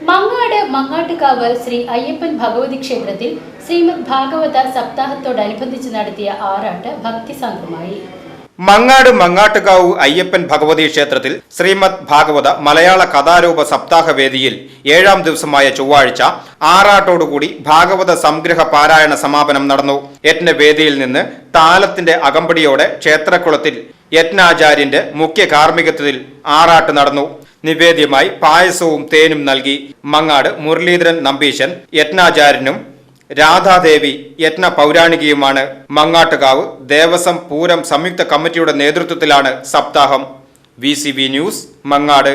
Mangad Mangattukavu Sri Ayyappan Bhagavathi ക്ഷേത്രത്തിൽ ശ്രീമദ് ഭാഗവത സപ്താഹത്തോടനുബന്ധിച്ച് നടത്തിയ ആറാട്ട് ഭക്തിസാന്ദ്രമായി മങ്ങാട് മങ്ങാട്ടുകാവ് അയ്യപ്പൻ ഭഗവതി ക്ഷേത്രത്തിൽ ശ്രീമദ് ഭാഗവത മലയാള കഥാരൂപ സപ്താഹ വേദിയിൽ ഏഴാം ദിവസമായ ചൊവ്വാഴ്ച ആറാട്ടോടുകൂടി ഭാഗവത സംഗ്രഹ പാരായണ സമാപനം നടന്നു. യജ്ഞവേദിയിൽ നിന്ന് താലത്തിന്റെ അകമ്പടിയോടെ ക്ഷേത്രക്കുളത്തിൽ യജ്ഞാചാര്യന്റെ മുഖ്യ കാർമ്മികത്വത്തിൽ ആറാട്ട് നടന്നു. നിവേദ്യമായി പായസവും തേനും നൽകി മങ്ങാട് മുരളീധരൻ നമ്പീശൻ യജ്ഞാചാര്യനും രാധാദേവി യജ്ഞ പൗരാണികയുമാണ് മങ്ങാട്ടുകാവ് ദേവസ്വം പൂരം സംയുക്ത കമ്മിറ്റിയുടെ നേതൃത്വത്തിലാണ് സപ്താഹം. V news Mangad.